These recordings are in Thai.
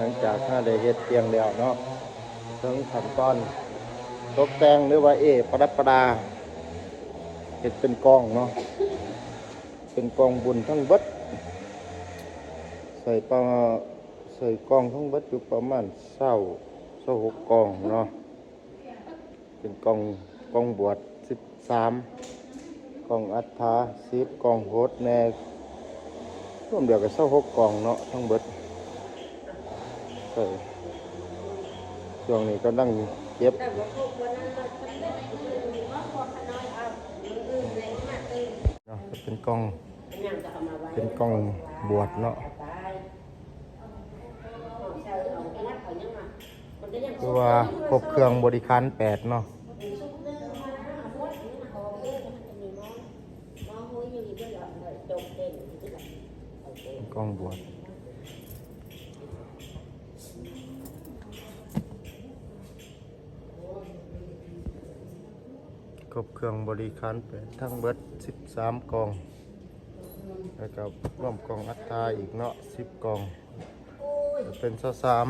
หลังจากถ้าได้เฮ็ดเตียงแล้วเนาะถึงขั้นตอนตกแต่งหรือว่าเอประดับประดาเฮ็ดเป็นกองเนาะเป็นกองบุญทั้งบดใส่ปลาใส่กองทั้งบดอยู่ประมาณเศร้าเศร้าหกกองเนาะเป็นกองกองบวชสิบสามกองอัฐาสิบกองโหดแน่รวมเดียวกับเศร้าหกกองเนาะทั้งเบิด ใช่ช่วงนี้ก็นั่งเก็บเนาะเป็นกล้อง เป็นกอามาไว้เป็นกล้องบวชเนาะตายเอาใส่เอาไปนัดเอายังมามันก็ยังคือว่าครบเครื่องบริการแปดเนาะซุปนึงมาเอาพวกนี้มาเอาเองมันจะมีน้องน้องหุ้ยอยู่ที่หลังเลยจงเต้นอยู่ที่หลังเอาเต้น กล้องบวชคร บเครื่องบริการแปทั้งเบิดสิบสามกอง แล้วก็รวมกองอัตราอีกเนาะสิบกอง จะเป็นสสาม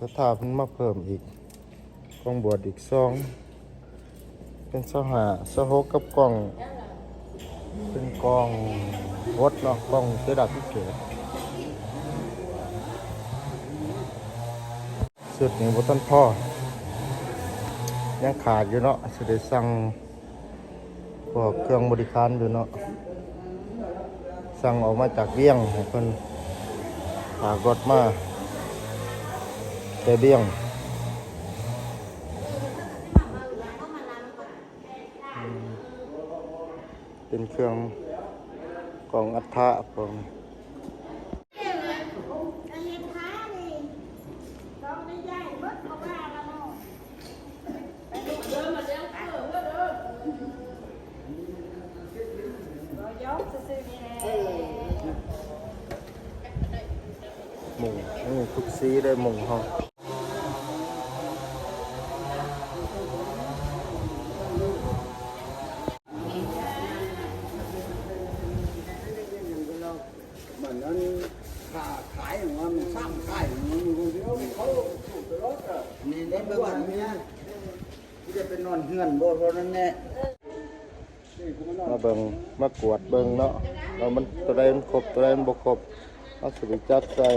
สถาเพิ่นมาเพิ่มอีกกองบวชอีกสอง เป็นสหาสหกกับกอง เป็นกองรถเนาะกองเสดับพิเศษสุดนี้บ่ต้นพ่อ ยังขาดอยู่เนาะสิได้สั่งพวกเครื่องบริการอยู่เนาะสั่งออกมาจากเบี้ยงให้เพิ่นฝากรถมาแต่เบี้ยงเป็นเครื่องกล่องอัฐะผมเอ มุงนี่ทุกสีได้มุงห้องเหมือนนั้นขาขายของมันสร้างขายของมันอยู่คนเดียวเขาสูบตลอดอะนี่ได้เบิ่งอันเนี้ยที่จะเป็นนอนเฮือนบ่เพราะนั้นแน่นี่กูมาเบิงมากวดเบิงเนาะเรามันตัวใดมันครบตัวใดมันบ่ครบเอาสิไปจัดใส่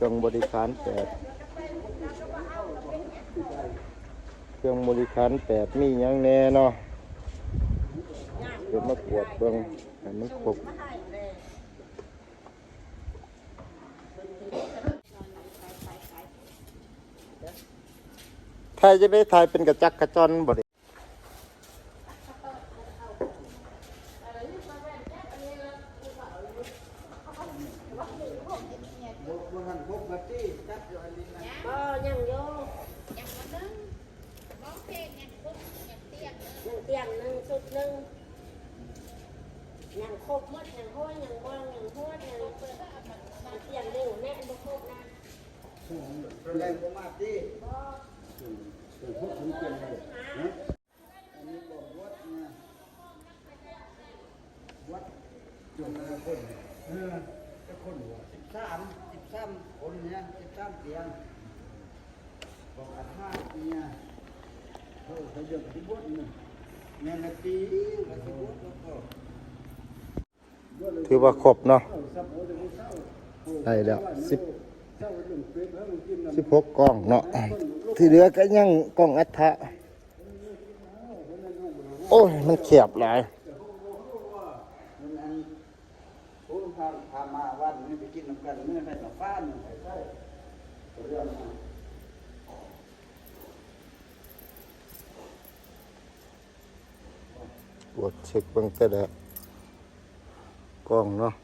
เครื่องบริการแปดเครื่องบริการแปดมียังแน่เนาะเดี๋ยวมากวดเบิงให้มันครบถ่ายจะได้ถ่ายเป็นกระจักกระจอนบ่ได บ่ทันพบกับที่จับอยู่อันนี้นะก็ยังโยยังมานึ่งร้องเพลงยังปุ๊บยังเตียงยังเตียงนึงสุดนึงยังครบหมดยังห้อยยังบ้องยังห้อยยังเตียงเร็วแน่บ่ครบนะแรงบ่มากที่เป็นพวกถึงเป็นเลยนะอันนี้บ่วัดนะวัดจนคนเออจะคนหัวสาม 13 13คนเนี่ย13เตียงบอกอันห้าเนี่ยเขาเขาเยอะที่บวชนี่แม่นาทีก็ที่บวชแล้วก็ถือว่าครบเนาะสับหัวจะไม่เศร้าได้แล้วสิบเศร้าเรื่องเป็ดแล้วมันกินน้ำสิบหกกล่องเนาะที่เหลือก็ยังกล่องอัฐะโอ้ย มันเขียบหลาย มันอัน โอ้พาพามาวันนี้ไปกินน้ำกันเมื่อไหร่ต่อฟ้านใช่ใช่เรื่องมาปวดเช็คบิ่งแต่ละกล่องเนาะ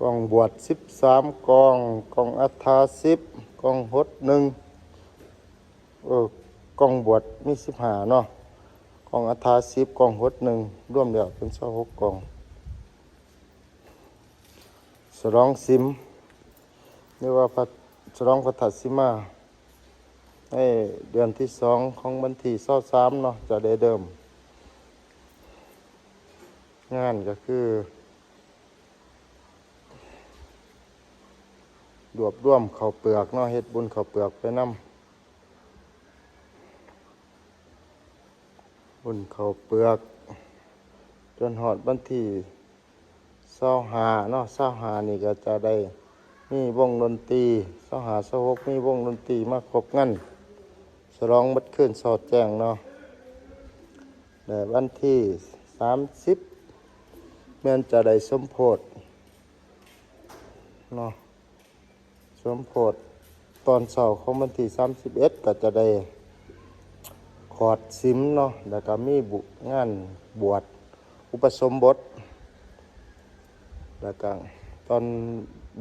กล่องบวชสิบสามกล่องกล่องอัฐาสิบกล่องหดหนึ่ง เออกล่องบวชมีสิบหาเนาะกล่องอัฐาสิบกล่องหดหนึ่งร่วมเดียวเป็นสองหกกล่องสรองซิมเรียกว่าพระสรองพระทัดสิมาให้เดือนที่สองของวันที่เศร้าสามเนาะจะได้เดิม งานก็คือรวบรวมข้าวเปลือกเนาะเฮ็ดบุญข้าวเปลือกไปนำบุญข้าเปลือก จนหอดบันทีเศร้าหาเนาะเศร้าหานี่ก็จะได้มีวงดนตรีเศร้าหาเศร้าหกมีวงดนตรีมาครบงั้นฉลองบัดขึ้นสอดแจ้งเนาะแต่วันที่สามสิบแม่นจะได้สมโพธเนาะสมโพธตอนเสาร์ของวันที่สามสิบเอ็ดก็จะได้ ขอดซิมเนาะแล้วก็มีบุงานบวชอุปสมบท แล้วก็ตอน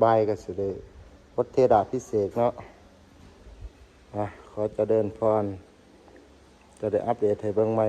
บ่ายก็สิได้วัดเทดาพิเศษเนาะอะขอจะเดินพร จะได้อัปเดตให้เบิ่งใหม่